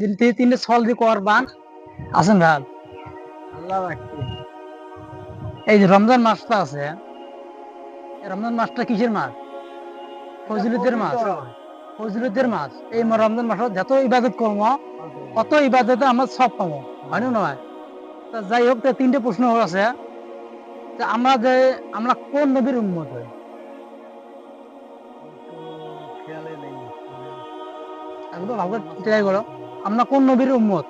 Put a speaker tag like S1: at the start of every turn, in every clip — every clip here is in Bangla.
S1: দিন থেকে তিনটে ছল দিয়ে করবান আছেন
S2: আল্লাহ
S1: এই যে রমজান মাসটা আছে রমজান মাসটা কিসের মাস? ফজিলতের মাস। ফজিলতের মাস। এই রমজান মাসে যত ইবাদত করব ইবাদতে আমরা সব পাবো। হয় না নয়? তা যাই হোক তিনটে প্রশ্ন আছে। আমরা যে আমরা কোন নবীর উন্মত হই একদম ভালো ট্রাই করো। আমরা কোন নবীর উম্মত?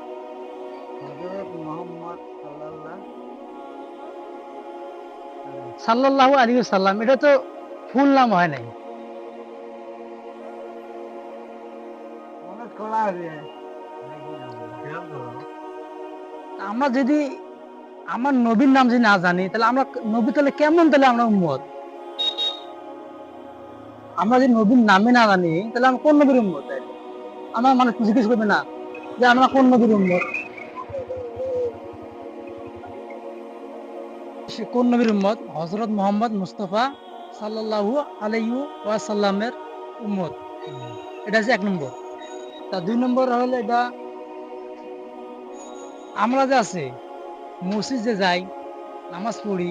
S2: সাল্লাল্লাহু
S1: আলাইহি সাল্লাম এটা তো ফুল নাম হয় নাই। আমরা যদি আমার নবীর নাম যদি না জানি, তাহলে আমরা নবী তাহলে কেমন তাহলে আমরা উম্মত? আমরা যদি নবীর নামে না জানি, তাহলে আমরা কোন নবীর উম্মত? আমার মানুষ জিজ্ঞেস করবে না। যে আমরা কোন নবীর উম্মত? সে কোন নবীর উম্মত? হজরত মোহাম্মদ মুস্তফা সাল্লাল্লাহু আলাইহি ওয়াসাল্লামের উম্মত। এটা হচ্ছে এক নম্বর। তা দুই নম্বর হলো এটা, আমরা যে আছে, মসজিদ যাই, নামাজ পড়ি,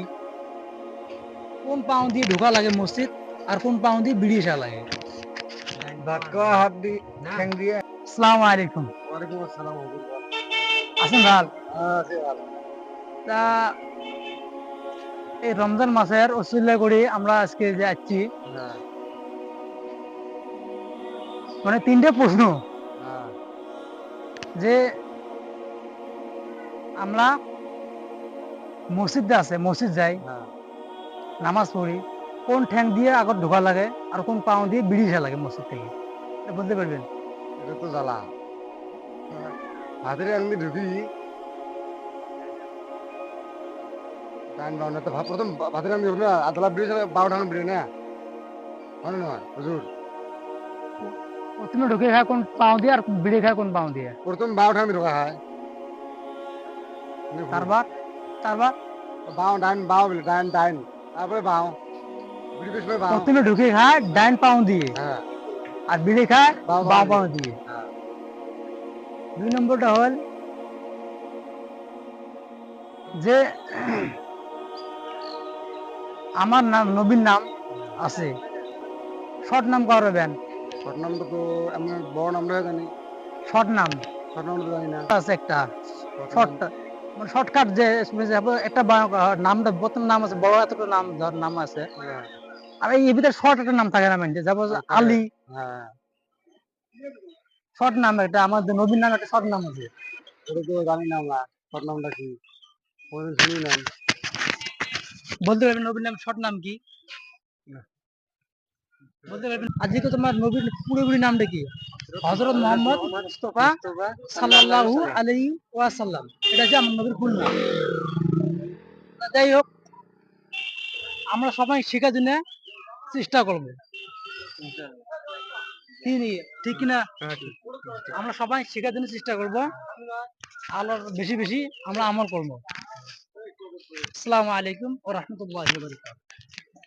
S1: কোন পাও দিয়ে ঢোকা লাগে মসজিদ, আর কোন পাও দিয়ে বিড়ি লাগে।
S2: ধাক্কা হাত দি ঠ্যাং দিয়ে
S1: আসসালামু আলাইকুম
S2: ওয়ালাইকুম আসসালাম
S1: আছেন ভালো। তা এই রমজান মাসের অসুবিধা করে আমরা আজকে যে
S2: হ্যাঁ
S1: মানে তিনটে প্রশ্ন। যে আমরা মসজিদ আছে মসজিদ যাই নামাজ পড়ি। কোন ঠ্যাং দিয়ে আগত ঢোকা লাগে আর কোন পাও দিয়ে বিড়ি আসা লাগে মসজিদ থেকে এটা বলতে পারবেন
S2: এটা তো জ্বালা। হাতের আঙুলি ঢুকি ডান বাউন্ড তো ভাব প্রথম বা- হাতের আঙুলি ঢুকলো না আদলা ব্রিজ বারো ঠানো ব্রিজ না? হয় না হুজুর
S1: প্রথমে ঢুকে খায় কোন পাও দিয়ে আর বিড়ি খায় কোন পাও দিয়ে?
S2: প্রথম বারো ঠানো ঢোকা হয়
S1: তারপর তারপর
S2: বাও ডাইন বাও বলে ডাইন ডাইন তারপরে বাও ব্রিজ পেছ বাও।
S1: প্রথমে ঢুকে খায় ডাইন পাও দিয়ে।
S2: হ্যাঁ।
S1: আর বিড়ি খায় বাঁ
S2: পাও
S1: দিয়ে।
S2: হ্যাঁ।
S1: দুই নম্বরটা হল যে আমার নাম নবীর নাম আছে। শর্ট নাম করবেন
S2: শর্ট নামটা তো আমি বড় নামটা জানি।
S1: শর্ট নাম।
S2: শর্ট জানি না।
S1: আছে একটা। শর্ট মানে শর্টকাট যে একটা নামটা প্রথম নাম আছে বড় এতটা নাম ধর নাম আছে।
S2: হ্যাঁ,
S1: আর এই ভিতরে শর্ট একটা নাম থাকে না মেনটে যেমন আলী।
S2: হ্যাঁ।
S1: শর্ট নাম একটা আমাদের নবীর নাম একটা শর্ট নাম আছে।
S2: ওটা তো জানি না আমরা শর্ট নামটা কি? শুনি
S1: বলতে পারবেন নবীর নাম শর্ট নাম কি? বলতে পারবেন আজকে তো তোমার নবীর পুরোপুরি নামটা কি? হযরত মুহাম্মদ মুস্তাফা সাল্লাল্লাহু আলাইহি ওয়াসাল্লাম। এটা হচ্ছে আমার নবীর ফুল নাম। যাই হোক আমরা সবাই শেখার জন্য চেষ্টা করব। ঠিক কিনা? আমরা সবাই শেখার জন্য চেষ্টা করব। আল্লাহ বেশি বেশি আমরা আমল করব। আসসালামু আলাইকুম ও রহমতুল্লাহ